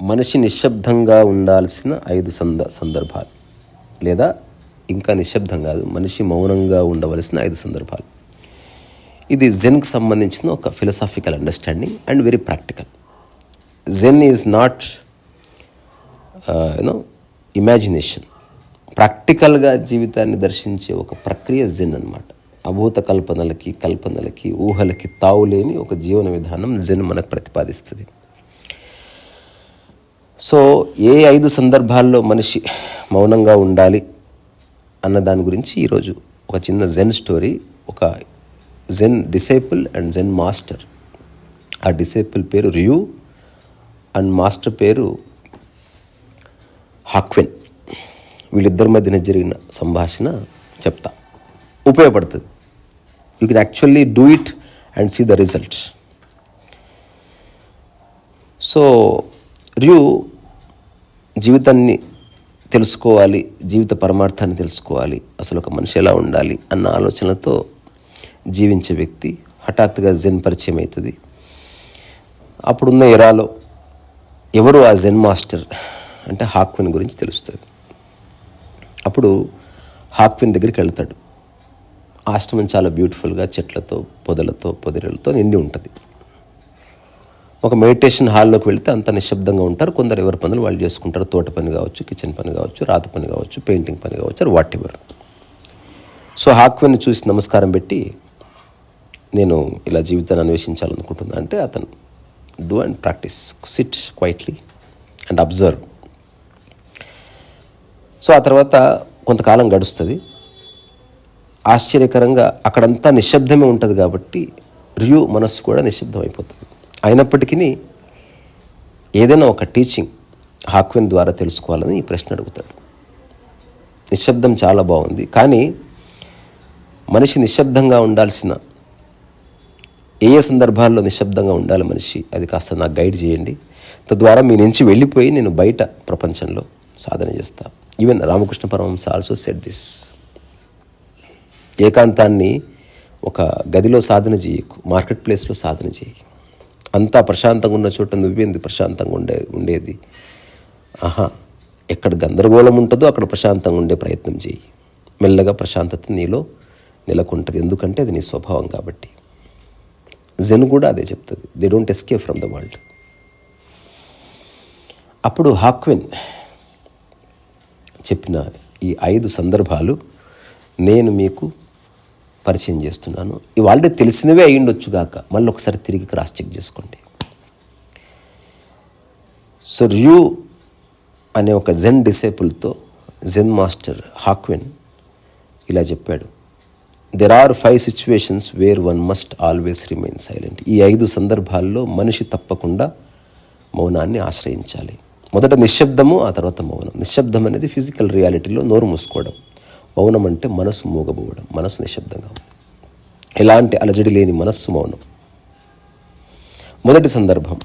మనిషి నిశ్శబ్దంగా ఉండాల్సిన ఐదు సంద సందర్భాలు. లేదా ఇంకా నిశ్శబ్దం కాదు మనిషి మౌనంగా ఉండవలసిన ఐదు సందర్భాలు. ఇది జెన్కి సంబంధించిన ఒక philosophical understanding and very practical Zen is not you know imagination ప్రాక్టికల్గా జీవితాన్ని దర్శించే ఒక ప్రక్రియ జెన్ అనమాట అభూత కల్పనలకి కల్పనలకి ఊహలకి తావులేని ఒక జీవన విధానం జెన్ మనకు ప్రతిపాదిస్తుంది. సో ఏ ఐదు సందర్భాల్లో మనిషి మౌనంగా ఉండాలి అన్న దాని గురించి ఈరోజు ఒక చిన్న జెన్ స్టోరీ ఒక Zen disciple and Zen master. ఆ డిసైపుల్ పేరు రియూ అండ్ మాస్టర్ పేరు హాక్వెన్. వీళ్ళిద్దరి మధ్యన జరిగిన సంభాషణ చెప్తా. ఉపయోగపడుతుంది. You can actually do it and see the results so Ryu జీవితాన్ని తెలుసుకోవాలి జీవిత పరమార్థాన్ని తెలుసుకోవాలి అసలు ఒక మనిషి ఎలా ఉండాలి అన్న ఆలోచనలతో జీవించే వ్యక్తి హఠాత్తుగా జెన్ పరిచయం అవుతుంది. అప్పుడున్న ఎరాలో ఎవరు ఆ జెన్ మాస్టర్? అంటే హాక్విన్ గురించి తెలుస్తుంది. అప్పుడు హాక్విన్ దగ్గరికి వెళ్తాడు. ఆశ్రమం చాలా బ్యూటిఫుల్గా చెట్లతో పొదలతో పొదిరలతో నిండి ఉంటుంది. ఒక మెడిటేషన్ హాల్లోకి వెళ్తే అంత నిశ్శబ్దంగా ఉంటారు. కొందరు ఎవరి పనులు వాళ్ళు చేసుకుంటారు. తోట పని కావచ్చు కిచెన్ పని కావచ్చు రాత పని కావచ్చు పెయింటింగ్ పని కావచ్చు వాట్ ఎవర్ సో హాక్వెన్ చూసి నమస్కారం పెట్టి నేను ఇలా జీవితాన్ని అన్వేషించాలనుకుంటున్నా అంటే అతను do and practice sit quietly and observe so ఆ తర్వాత కొంతకాలం గడుస్తుంది. ఆశ్చర్యకరంగా అక్కడంతా నిశ్శబ్దమే ఉంటుంది కాబట్టి రియు మనస్సు కూడా నిశ్శబ్దం అయిపోతుంది అయినప్పటికీ ఏదైనా ఒక టీచింగ్ హాక్వెన్ ద్వారా తెలుసుకోవాలని ఈ ప్రశ్న అడుగుతాడు. నిశ్శబ్దం చాలా బాగుంది. కానీ మనిషి నిశ్శబ్దంగా ఉండాల్సిన ఏ ఏ సందర్భాల్లో నిశ్శబ్దంగా ఉండాలి మనిషి అది కాస్త నాకు గైడ్ చేయండి. తద్వారా మీ నుంచి వెళ్ళిపోయి నేను బయట ప్రపంచంలో సాధన చేస్తాను even Ramakrishna Paramahamsa also said this ఏకాంతాన్ని ఒక గదిలో సాధన చేయకు మార్కెట్ ప్లేస్లో సాధన చేయి అంతా ప్రశాంతంగా ఉన్న చోట నువ్వేంది ప్రశాంతంగా ఉండే ఉండేది ఆహా ఎక్కడ గందరగోళం ఉంటుందో అక్కడ ప్రశాంతంగా ఉండే ప్రయత్నం చేయి మెల్లగా ప్రశాంతత నీలో నెలకొంటుంది ఎందుకంటే అది నీ స్వభావం కాబట్టి జెన్ కూడా అదే చెప్తుంది they don't escape from the world అప్పుడు హాక్విన్ చెప్పిన ఈ ఐదు సందర్భాలు నేను మీకు పరిచయం చేస్తున్నాను. ఇవి ఆల్రెడీ తెలిసినవే అయ్యుండొచ్చుగాక మళ్ళీ ఒకసారి తిరిగి క్రాస్ చెక్ చేసుకోండి. సో ర్యూ అనే ఒక జెన్ డిసేపుల్తో జెన్ మాస్టర్ హాక్విన్ ఇలా చెప్పాడు. There are five situations where one must always remain silent ఈ ఐదు సందర్భాల్లో మనిషి తప్పకుండా మౌనాన్ని ఆశ్రయించాలి. మొదట నిశ్శబ్దము ఆ తర్వాత మౌనం. నిశ్శబ్దం అనేది ఫిజికల్ రియాలిటీలో నోరు మూసుకోవడం. మౌనం అంటే మనసు మూగబోవడం. మనసు నిశ్శబ్దంగా ఉంది. ఎలాంటి అలజడి లేని మనస్సు మౌనం. మొదటి సందర్భం.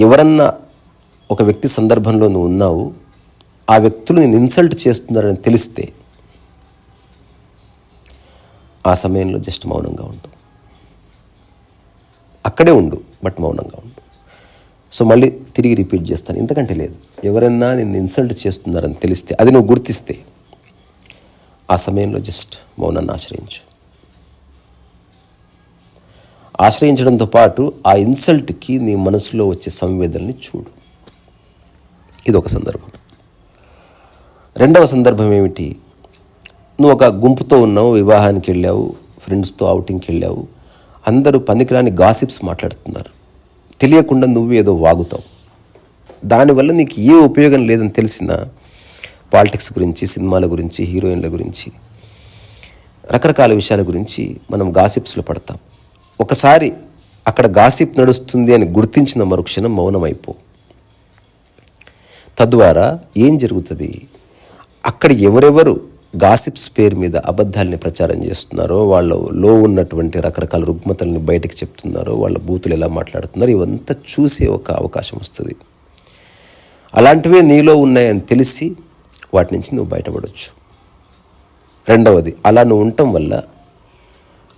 ఎవరన్నా ఒక వ్యక్తి సందర్భంలో నువ్వు ఉన్నావు ఆ వ్యక్తులు నేను ఇన్సల్ట్ చేస్తున్నారని తెలిస్తే ఆ సమయంలో జస్ట్ మౌనంగా ఉండు. అక్కడే ఉండు బట్ మౌనంగా ఉండు. సో మళ్ళీ తిరిగి రిపీట్ చేస్తాను. ఇంతకంటే లేదు ఎవరైనా నిన్ను ఇన్సల్ట్ చేస్తున్నారని తెలిస్తే అది నువ్వు గుర్తిస్తే ఆ సమయంలో జస్ట్ మౌనాన్ని ఆశ్రయించు. ఆశ్రయించడంతో పాటు ఆ ఇన్సల్ట్కి నీ మనసులో వచ్చే సంవేదనని చూడు. ఇది ఒక సందర్భం. రెండవ సందర్భం ఏమిటి? నువ్వు ఒక గుంపుతో ఉన్నావు వివాహానికి వెళ్ళావు ఫ్రెండ్స్తో అవుటింగ్కి వెళ్ళావు అందరూ పనికిరాని గాసిప్స్ మాట్లాడుతున్నారు. తెలియకుండా నువ్వు ఏదో వాగుతావు. దానివల్ల నీకు ఏ ఉపయోగం లేదని తెలిసిన పాలిటిక్స్ గురించి సినిమాల గురించి హీరోయిన్ల గురించి రకరకాల విషయాల గురించి మనం గాసిప్స్లో పడతాం. ఒకసారి అక్కడ గాసిప్ నడుస్తుంది అని గుర్తించిన మరుక్షణం మౌనమైపో. తద్వారా ఏం జరుగుతుంది? అక్కడ ఎవరెవరు గాసిప్స్ పేరు మీద అబద్ధాలని ప్రచారం చేస్తున్నారో వాళ్ళలో ఉన్నటువంటి రకరకాల రుగ్మతల్ని బయటకు చెప్తున్నారో వాళ్ళ బూతులు ఎలా మాట్లాడుతున్నారో ఇవంతా చూసే ఒక అవకాశం వస్తుంది. అలాంటివే నీలో ఉన్నాయని తెలిసి వాటి నుంచి నువ్వు బయటపడవచ్చు రెండవది అలా నువ్వు ఉండటం వల్ల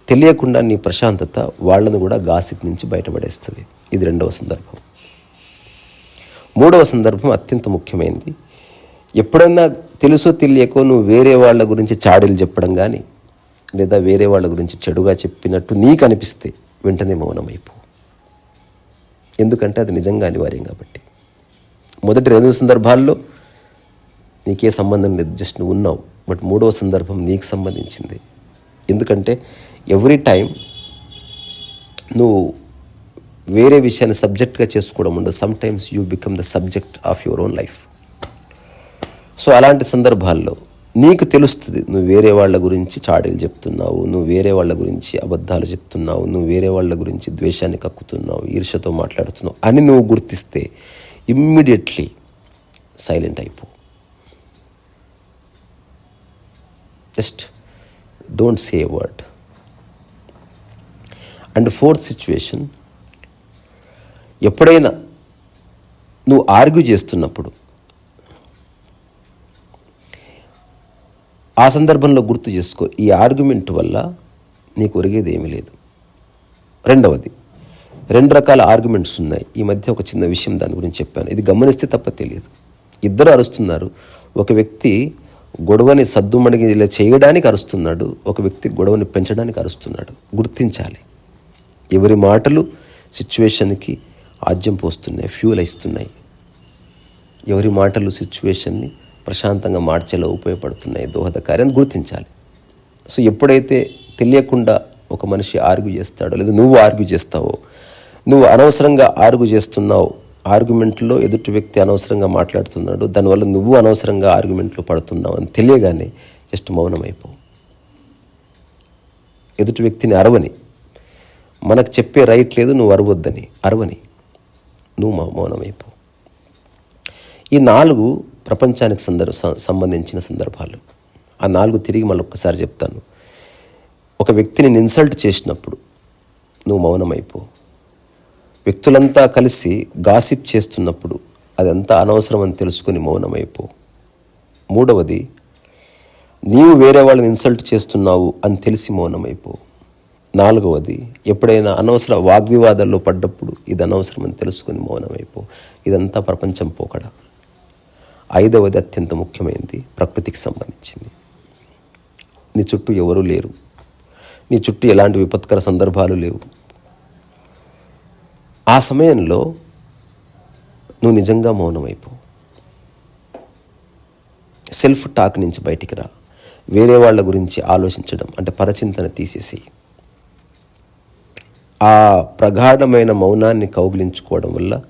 తెలియకుండా నీ ప్రశాంతత వాళ్ళను కూడా గాసిప్ నుంచి బయటపడేస్తుంది. ఇది రెండవ సందర్భం. మూడవ సందర్భం అత్యంత ముఖ్యమైనది ఎప్పుడన్నా తెలుసో తెలియకో నువ్వు వేరే వాళ్ళ గురించి చాడీలు చెప్పడం కానీ లేదా వేరే వాళ్ళ గురించి చెడుగా చెప్పినట్టు నీకు అనిపిస్తే వెంటనే మౌనమైపో ఎందుకంటే అది నిజంగా అనివార్యం కాబట్టి. మొదటి రెండు సందర్భాల్లో నీకే సంబంధం లేదు జస్ట్ నువ్వు ఉన్నావు. బట్ మూడవ సందర్భం నీకు సంబంధించింది. ఎందుకంటే ఎవ్రీ టైం నువ్వు వేరే విషయాన్ని సబ్జెక్ట్గా చేసుకోవడం ఉండదు. Sometimes you become the subject of your own life. So అలాంటి సందర్భాల్లో నీకు తెలుస్తుంది నువ్వు వేరే వాళ్ళ గురించి చాడీలు చెప్తున్నావు నువ్వు వేరే వాళ్ళ గురించి అబద్ధాలు చెప్తున్నావు నువ్వు వేరే వాళ్ళ గురించి ద్వేషాన్ని కక్కుతున్నావు ఈర్షతో మాట్లాడుతున్నావు అని నువ్వు గుర్తిస్తే ఇమ్మీడియట్లీ సైలెంట్ అయిపో. Just don't say word. And fourth situation ఎప్పుడైనా నువ్వు ఆర్గ్యూ చేస్తున్నప్పుడు ఆ సందర్భంలో గుర్తు చేసుకో ఈ ఆర్గ్యుమెంట్ వల్ల నీకు ఒరిగేది ఏమీ లేదు. రెండవది రెండు రకాల ఆర్గ్యుమెంట్స్ ఉన్నాయి. ఈ మధ్య ఒక చిన్న విషయం దాని గురించి చెప్పాను. ఇది గమనిస్తే తప్ప తెలియదు. ఇద్దరు అరుస్తున్నారు. ఒక వ్యక్తి గొడవని సద్దుమణిగి ఇలా చేయడానికి అరుస్తున్నాడు. ఒక వ్యక్తి గొడవని పెంచడానికి అరుస్తున్నాడు. గుర్తించాలి. ఎవరి మాటలు సిచ్యువేషన్కి ఆజ్యం పోస్తున్నాయి ఫ్యూల్ ఇస్తున్నాయి. ఎవరి మాటలు సిచ్యువేషన్ని ప్రశాంతంగా మార్చేలా ఉపయోగపడుతున్నాయి దోహదకారి అని గుర్తించాలి. సో ఎప్పుడైతే తెలియకుండా ఒక మనిషి ఆర్గ్యూ చేస్తాడో లేదా నువ్వు ఆర్గ్యూ చేస్తావో నువ్వు అనవసరంగా ఆర్గ్యూ చేస్తున్నావు ఆర్గ్యుమెంట్లో ఎదుటి వ్యక్తి అనవసరంగా మాట్లాడుతున్నాడు దానివల్ల నువ్వు అనవసరంగా ఆర్గ్యుమెంట్లో పడుతున్నావు అని తెలియగానే జస్ట్ మౌనమైపో. ఎదుటి వ్యక్తిని అరవని. మనకు చెప్పే రైట్ లేదు నువ్వు అరవద్దని. అరవని. నువ్వు మౌ- మౌనమైపో. ఈ నాలుగు ప్రపంచానికి సందర్భ సంబంధించిన సందర్భాలు. ఆ నాలుగు తిరిగి మళ్ళీ ఒక్కసారి చెప్తాను. ఒక వ్యక్తిని ఇన్సల్ట్ చేసినప్పుడు నువ్వు మౌనమైపో. వ్యక్తులంతా కలిసి గాసిప్ చేస్తున్నప్పుడు అదంతా అనవసరం అని తెలుసుకుని మౌనమైపో. మూడవది నీవు వేరే వాళ్ళని ఇన్సల్ట్ చేస్తున్నావు అని తెలిసి మౌనమైపో. నాలుగవది ఎప్పుడైనా అనవసర వాగ్వివాదాల్లో పడ్డప్పుడు ఇది అనవసరం అని తెలుసుకుని మౌనమైపో. ఇదంతా ప్రపంచం పోకడ. ఐదవది అత్యంత ముఖ్యమైనది ప్రకృతికి సంబంధించింది. నీ చుట్టూ ఎవరూ లేరు. నీ చుట్టూ ఎలాంటి విపత్కర సందర్భాలు లేవు. ఆ సమయంలో నువ్వు నిజంగా మౌనమైపో. సెల్ఫ్ టాక్ నుంచి బయటికి రా. వేరే వాళ్ళ గురించి ఆలోచించడం అంటే పరచింతన తీసేసి ఆ ప్రగాఢమైన మౌనాన్ని కౌగిలించుకోవడం వల్ల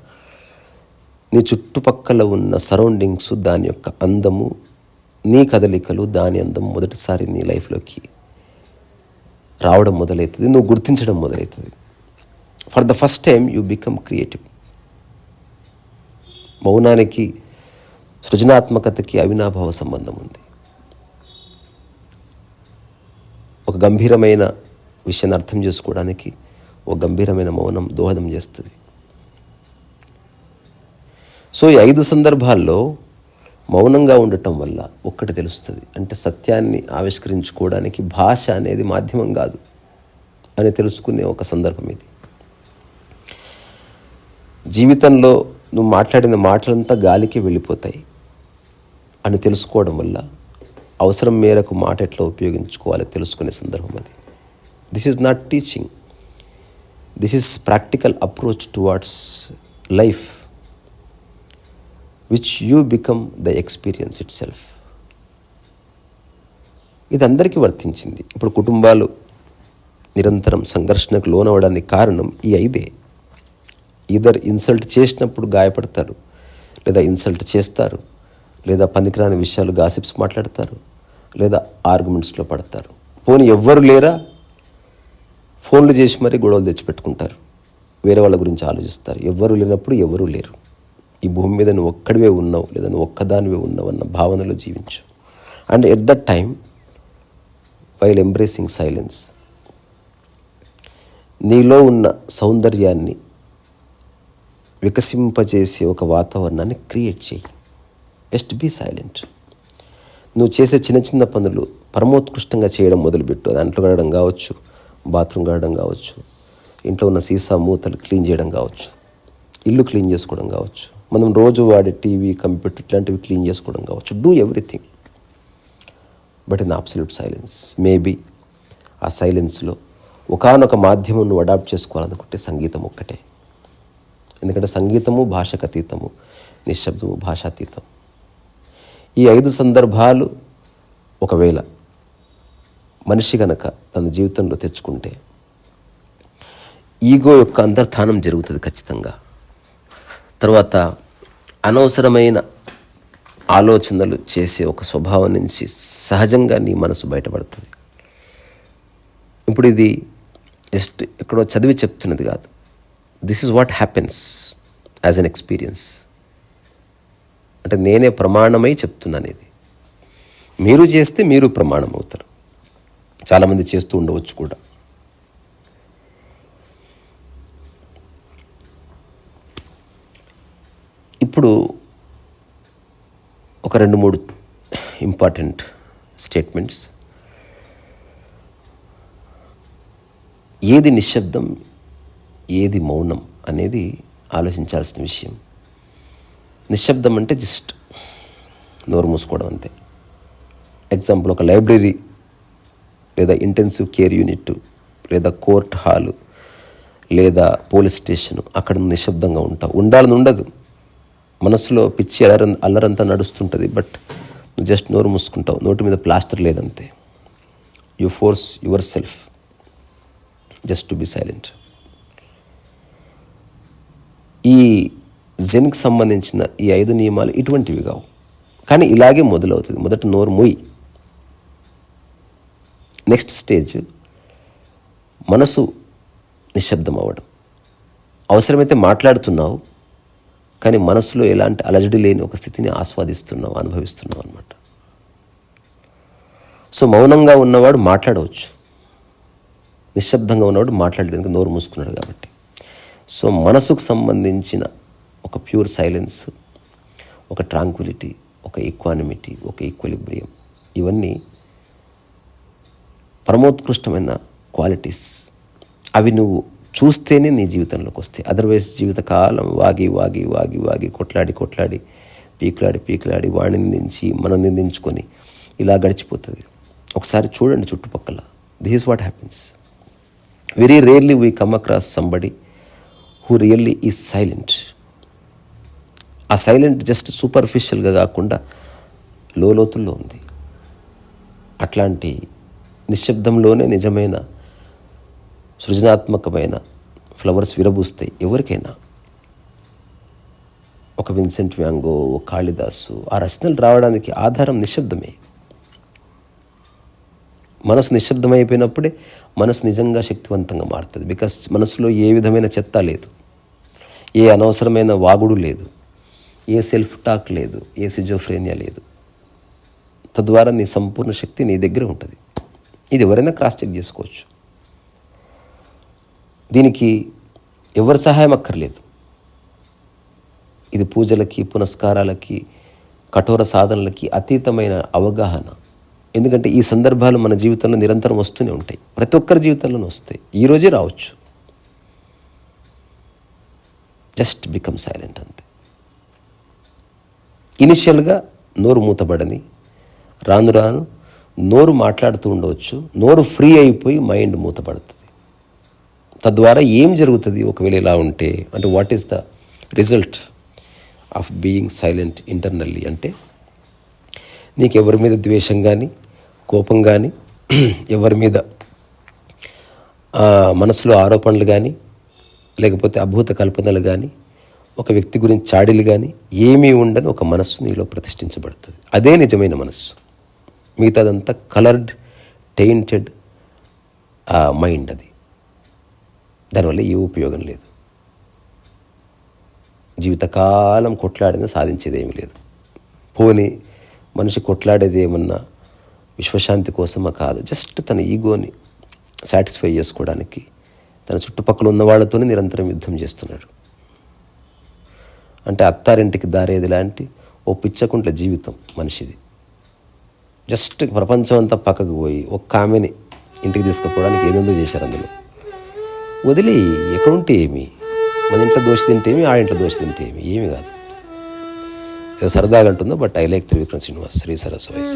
నీ చుట్టుపక్కల ఉన్న సరౌండింగ్స్ దాని యొక్క అందము నీ కదలికలు దాని అందం మొదటిసారి నీ లైఫ్లోకి రావడం మొదలవుతుంది నువ్వు గుర్తించడం మొదలవుతుంది for the first time you become creative మౌనానికి సృజనాత్మకతకి అవినాభావ సంబంధం ఉంది. ఒక గంభీరమైన విషయాన్ని అర్థం చేసుకోవడానికి ఒక గంభీరమైన మౌనం దోహదం చేస్తుంది. సో ఈ ఐదు సందర్భాల్లో మౌనంగా ఉండటం వల్ల ఒక్కటి తెలుస్తుంది. అంటే సత్యాన్ని ఆవిష్కరించుకోవడానికి భాష అనేది మాధ్యమం కాదు అని తెలుసుకునే ఒక సందర్భం ఇది. జీవితంలో నువ్వు మాట్లాడిన మాటలంతా గాలికి వెళ్ళిపోతాయి అని తెలుసుకోవడం వల్ల అవసరం మేరకు మాట ఎట్లా ఉపయోగించుకోవాలో తెలుసుకునే సందర్భం అది. This is not teaching this is practical approach towards life which you become the experience itself ఇది అందరికీ వర్తించింది. ఇప్పుడు కుటుంబాలు నిరంతరం సంఘర్షణకు లోనవడానికి కారణం ఈ ఐదే. ఈధర్ ఇన్సల్ట్ చేసినప్పుడు గాయపడతారు లేదా ఇన్సల్ట్ చేస్తారు లేదా పనికిరాని విషయాలు గాసిప్స్ మాట్లాడతారు లేదా ఆర్గ్యుమెంట్స్లో పడతారు. పోనీ ఎవ్వరు లేరా? ఫోన్లు చేసి మరీ గొడవలు తెచ్చిపెట్టుకుంటారు. వేరే వాళ్ళ గురించి ఆలోచిస్తారు. ఎవ్వరు లేనప్పుడు ఎవరూ లేరు. ఈ భూమి మీద నువ్వు ఒక్కడివే ఉన్నావు లేదా నువ్వు ఒక్కదానివే ఉన్నావు అన్న భావనలో జీవించు. And at that time while embracing silence నీలో ఉన్న సౌందర్యాన్ని వికసింపజేసే ఒక వాతావరణాన్ని క్రియేట్ చేయి. జస్ట్ బీ సైలెంట్ నువ్వు చేసే చిన్న చిన్న పనులు పరమోత్కృష్టంగా చేయడం మొదలుపెట్టు. అది అంట్లు కడగడం కావచ్చు బాత్రూమ్ కడగడం కావచ్చు ఇంట్లో ఉన్న సీసా మూతలు క్లీన్ చేయడం కావచ్చు ఇల్లు క్లీన్ చేసుకోవడం కావచ్చు. మనం రోజు వాడే టీవీ కంప్యూటర్ ఇట్లాంటివి క్లీన్ చేసుకోవడం కావచ్చు. Do everything but in absolute silence maybe ఆ సైలెన్స్లో ఒకానొక మాధ్యమం నువ్వు అడాప్ట్ చేసుకోవాలనుకుంటే సంగీతం ఒక్కటే. ఎందుకంటే సంగీతము భాషకు అతీతము నిశ్శబ్దము భాషాతీతం ఈ ఐదు సందర్భాలు ఒకవేళ మనిషి గనక తన జీవితంలో తెచ్చుకుంటే ఈగో యొక్క అంతర్ధానం జరుగుతుంది ఖచ్చితంగా. తర్వాత అనవసరమైన ఆలోచనలు చేసే ఒక స్వభావం నుంచి సహజంగా నీ మనసు బయటపడుతుంది. ఇప్పుడు ఇది జస్ట్ ఎక్కడో చదివి చెప్తున్నది కాదు. This is what happens as an experience అంటే నేనే ప్రమాణమై చెప్తున్నాను ఇది మీరు చేస్తే మీరు ప్రమాణం అవుతారు చాలామంది చేస్తూ ఉండవచ్చు కూడా. ఇప్పుడు ఒక రెండు మూడు ఇంపార్టెంట్ స్టేట్మెంట్స్ ఏది నిశ్శబ్దం ఏది మౌనం అనేది ఆలోచించాల్సిన విషయం. నిశ్శబ్దం అంటే జస్ట్ నోరు మూసుకోవడం అంతే. ఎగ్జాంపుల్ ఒక లైబ్రరీ లేదా ఇంటెన్సివ్ కేర్ యూనిట్ లేదా కోర్ట్ హాలు లేదా పోలీస్ స్టేషన్ అక్కడ నిశ్శబ్దంగా ఉంటావు ఉండాలని ఉండదు. మనసులో పిచ్చి అల్లర అల్లరంతా నడుస్తుంటుంది బట్ నువ్వు జస్ట్ నోరు మూసుకుంటావు. నోటి మీద plaster లేదంతే. You force yourself just to be silent ఈ జెన్కి సంబంధించిన ఈ ఐదు నియమాలు ఇటువంటివి కావు. కానీ ఇలాగే మొదలవుతుంది. మొదట నోరు మూయి. నెక్స్ట్ స్టేజ్ మనసు నిశ్శబ్దం అవ్వడం. అవసరమైతే మాట్లాడుతున్నావు కానీ మనసులో ఎలాంటి అలజడి లేని ఒక స్థితిని ఆస్వాదిస్తున్నావు అనుభవిస్తున్నావు అనమాట సో మౌనంగా ఉన్నవాడు మాట్లాడవచ్చు. నిశ్శబ్దంగా ఉన్నవాడు మాట్లాడలేదు నోరు మూసుకున్నాడు కాబట్టి. సో మనసుకు సంబంధించిన ఒక ప్యూర్ సైలెన్స్ ఒక ట్రాంక్విలిటీ ఒక ఈక్వానిమిటీ ఒక ఈక్వలిబ్రియం ఇవన్నీ పరమోత్కృష్టమైన క్వాలిటీస్. అవి నువ్వు చూస్తేనే నీ జీవితంలోకి వస్తాయి అదర్వైజ్ జీవితకాలం వాగి వాగి వాగి వాగి కొట్లాడి కొట్లాడి పీకులాడి పీకులాడి వాడిని నిందించి మనం నిందించుకొని ఇలా గడిచిపోతుంది. ఒకసారి చూడండి చుట్టుపక్కల. This is what happens very rarely we come across somebody who really is silent ఆ సైలెంట్ జస్ట్ సూపర్ఫిషియల్గా కాకుండా లోతుల్లో ఉంది. అట్లాంటి నిశ్శబ్దంలోనే నిజమైన సృజనాత్మకమైన ఫ్లవర్స్ విరబూస్తాయి ఎవరికైనా. ఒక విన్సెంట్ వ్యాంగో ఒక కాళిదాసు ఆ రచనలు రావడానికి ఆధారం నిశ్శబ్దమే. మనసు నిశ్శబ్దమైపోయినప్పుడే మనసు నిజంగా శక్తివంతంగా మారుతుంది. బికాస్ మనసులో ఏ విధమైన చెత్త లేదు. ఏ అనవసరమైన వాగుడు లేదు. ఏ సెల్ఫ్ టాక్ లేదు. ఏ సిజోఫ్రేనియా లేదు. తద్వారా నీ సంపూర్ణ శక్తి నీ దగ్గర ఉంటుంది. ఇది ఎవరైనా క్రాస్ చెక్ చేసుకోవచ్చు. దీనికి ఎవరి సహాయం అక్కర్లేదు. ఇది పూజలకి పునస్కారాలకి కఠోర సాధనలకి అతీతమైన అవగాహన. ఎందుకంటే ఈ సందర్భాలు మన జీవితంలో నిరంతరం వస్తూనే ఉంటాయి. ప్రతి ఒక్కరి జీవితంలోనూ వస్తాయి. ఈరోజే రావచ్చు. జస్ట్ బికమ్ సైలెంట్ అంతే. ఇనిషియల్గా నోరు మూతబడని రాను రాను నోరు మాట్లాడుతూ ఉండవచ్చు. నోరు ఫ్రీ అయిపోయి మైండ్ మూతపడుతుంది. తద్వారా ఏం జరుగుతుంది ఒకవేళ ఇలా ఉంటే? అంటే what is the result of being silent internally అంటే నీకు ఎవరి మీద ద్వేషం కానీ కోపం కానీ ఎవరి మీద మనసులో ఆరోపణలు కానీ లేకపోతే అభూత కల్పనలు కానీ ఒక వ్యక్తి గురించి చాడీలు కానీ ఏమీ ఉండని ఒక మనస్సు నీలో ప్రతిష్ఠించబడుతుంది. అదే నిజమైన మనస్సు. మిగతాదంతా కలర్డ్ టెయింటెడ్ మైండ్ అది. దానివల్ల ఏ ఉపయోగం లేదు. జీవితకాలం కొట్లాడినా సాధించేది ఏమీ లేదు. పోని మనిషి కొట్లాడేది ఏమన్నా విశ్వశాంతి కోసమా కాదు జస్ట్ తన ఈగోని సాటిస్ఫై చేసుకోవడానికి తన చుట్టుపక్కల ఉన్న వాళ్ళతోనే నిరంతరం యుద్ధం చేస్తున్నాడు. అంటే అత్తారింటికి దారేది లాంటి ఓ పిచ్చకుంట్ల జీవితం మనిషిది. జస్ట్ ప్రపంచం అంతా పక్కకు పోయి ఒక ఆమెని ఇంటికి తీసుకుపోవడానికి ఏదేందో చేశారు అందులో. వదిలి ఎక్కడుంటే ఏమి? మన ఇంట్లో దోశ తింటేమి ఆ ఇంట్లో దోశ తింటేమి ఏమి? కాదు. ఏదో సరదాగా అంటుందో but I like Trivikram Srinivas Shri సరస్వయస్